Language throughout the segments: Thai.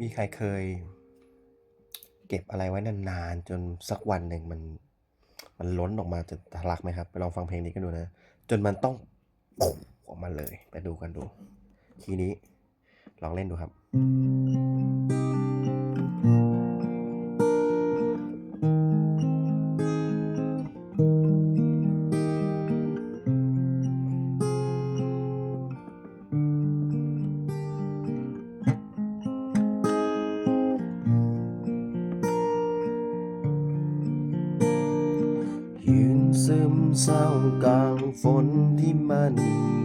มีใครเคย เก็บอะไรไว้นานๆ จนสักวันหนึ่งมัน มันล้นออกมาจนทะลักไหมครับ ไปลองฟังเพลงนี้กันดูนะ จนมันต้องออกมาเลย ไปดูกันดู ทีนี้ลองเล่นดูครับ เศร้ากลางฝนที่มัน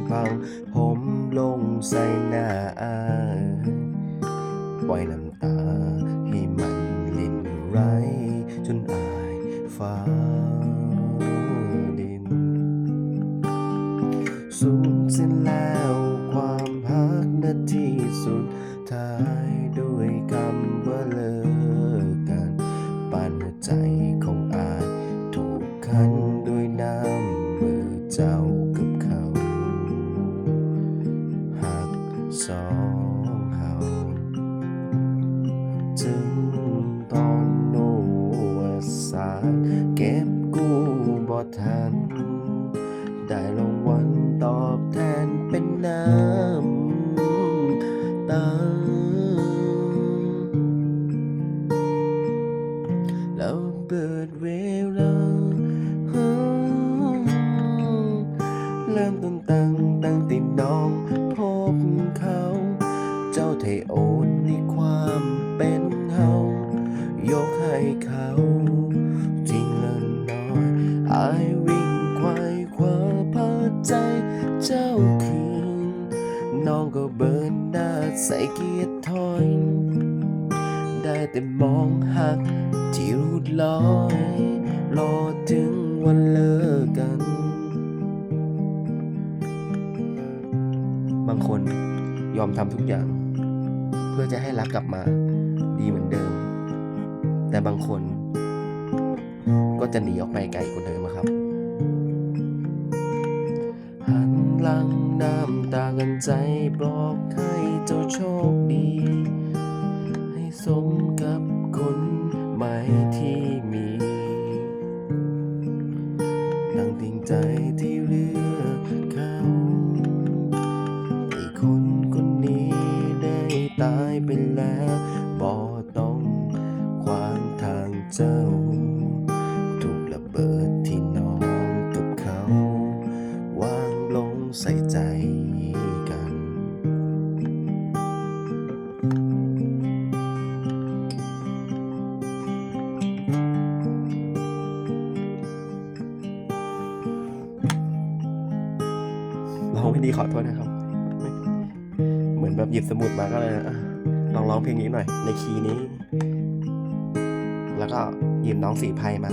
พังผมลงใส่หน้าปล่อยน้ำตาให้มันลินไหลจนอายฟ้าดิน สูญสิ้นแล้วความพักนาที่สุดท้าย เจ้ากับเขาหักสองเฮาถึงตอนโนวสาเก็บกู้บ่ทัน ได้รางวัลตอบแทนเป็นน้ำตาแล้วเปิดเวลา เกียร์ถอย ได้แต่มองหักที่รูดลอย รอถึงวันเลิกกัน บางคนยอมทำทุกอย่าง เพื่อจะให้รักกลับมาดีเหมือนเดิม แต่บางคน ก็จะหนีออกไปไกลกว่าเดิมครับ หันหลัง น้ำตากันใจบอกให้เจ้าโชคดี ให้สมกับคนใหม่ที่มีดังติงใจที่เลือกเขาให้คนคนนี้ได้ตายไปแล้ว ขอโทษนะครับ เหมือนแบบหยิบสมุดมาก็เลยอะลองร้องเพลงนี้หน่อย ในคีย์นี้ แล้วก็หยิบน้องสีไพมา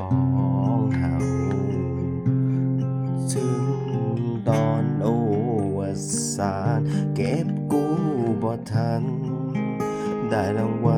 องเฮาถึงตอนโอวสานเก็บกู้บ่ทัน ได้รางวัล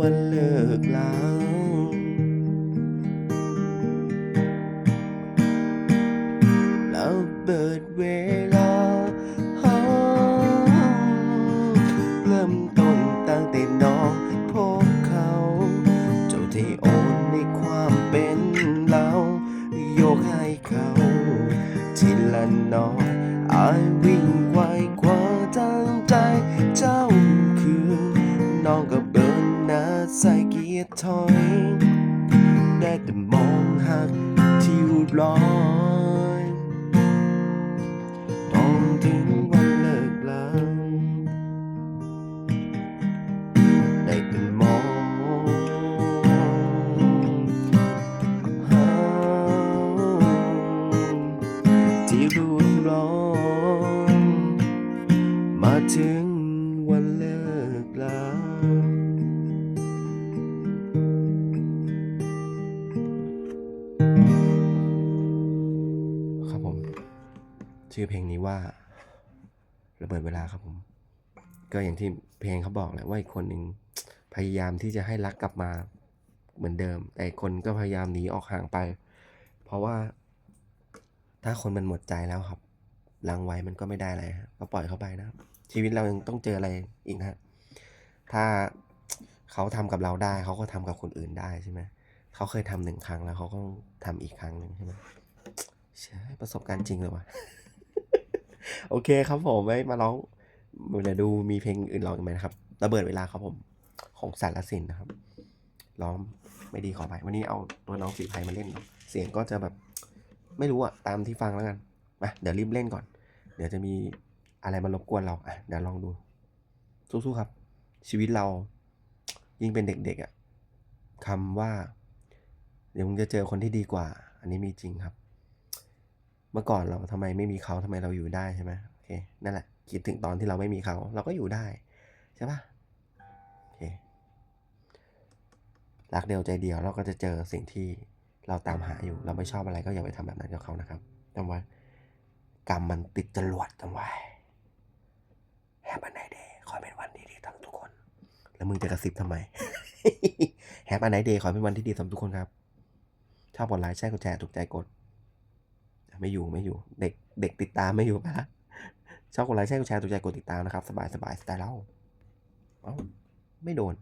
วันเลิกลา ถอย ได้แต่มองหักที่รู้ร้อยต้องถึงวันเลิกลาได้แต่มองหาที่รู้ร้อยมาถึง ระเบิดเวลาครับผม ก็อย่างที่เพลงเขาบอกแหละว่าอีกคนหนึ่งพยายามที่จะให้รักกลับมาเหมือนเดิม แต่อีกคนก็พยายามหนีออกห่างไป เพราะว่า ถ้าคนมันหมดใจแล้วครับลังไว้มันก็ไม่ได้อะไรฮะก็ปล่อยเขาไปนะครับชีวิตเรายังต้องเจออะไรอีกนะฮะถ้าเขาทำกับเราได้เขาก็ทำกับคนอื่นได้ใช่ไหมเขาเคยทำหนึ่งครั้งแล้วเขาก็ทำอีกครั้งหนึ่งใช่ไหมใช่ประสบการณ์จริงเลยวะ โอเคครับผมไว้มาร้องเดี๋ยวดูมีเพลงอื่นร้องอีกไหมนะครับระเบิดเวลาครับผมของสารสินนะครับร้องไม่ดีขอไปวันนี้เอาตัวน้องสีไพมาเล่นเนาะเสียงก็จะแบบไม่รู้อะตามที่ฟังแล้วกันมาเดี๋ยวรีบเล่นก่อน เดี๋ยวจะมีอะไรมารบกวนเราอะเดี๋ยวลองดู สู้ๆครับ ชีวิตเรายิ่งเป็นเด็กๆอะ่ะคำว่า เดี๋ยวมึงจะเจอคนที่ดีกว่า อันนี้มีจริงครับ เมื่อก่อนเราทำไมไม่มีเขาทำไมเราอยู่ได้ใช่ไหมโอเคนั่นแหละคิดถึงตอนที่เราไม่มีเขา เราก็อยู่ได้ ใช่ปะโอเครักเดียวใจเดียวเราก็จะเจอสิ่งที่เราตามหาอยู่ เราไม่ชอบอะไรก็อย่าไปทำแบบนั้นกับเขานะครับจำไว้กรรมมันติดจรวดจำไว้แฮปปี้ไนเดย์ขอเป็นวันที่ดีทั้งทุกคน แล้วมึงจะกระซิบทำไมแฮปปี้ไนเดย์ขอเป็นวันที่ดีสำหรับทุกคนครับชอบกดไลค์แชร์กดแชร์ถูกใจกด ไม่อยู่ไม่อยู่ เด็กเด็กติดตามไม่อยู่ไปละชอบกดไลค์แชร์กดแชร์ตัวใจกดติดตามนะครับ สบายสบายสไตล์เราเอ้าไม่โดน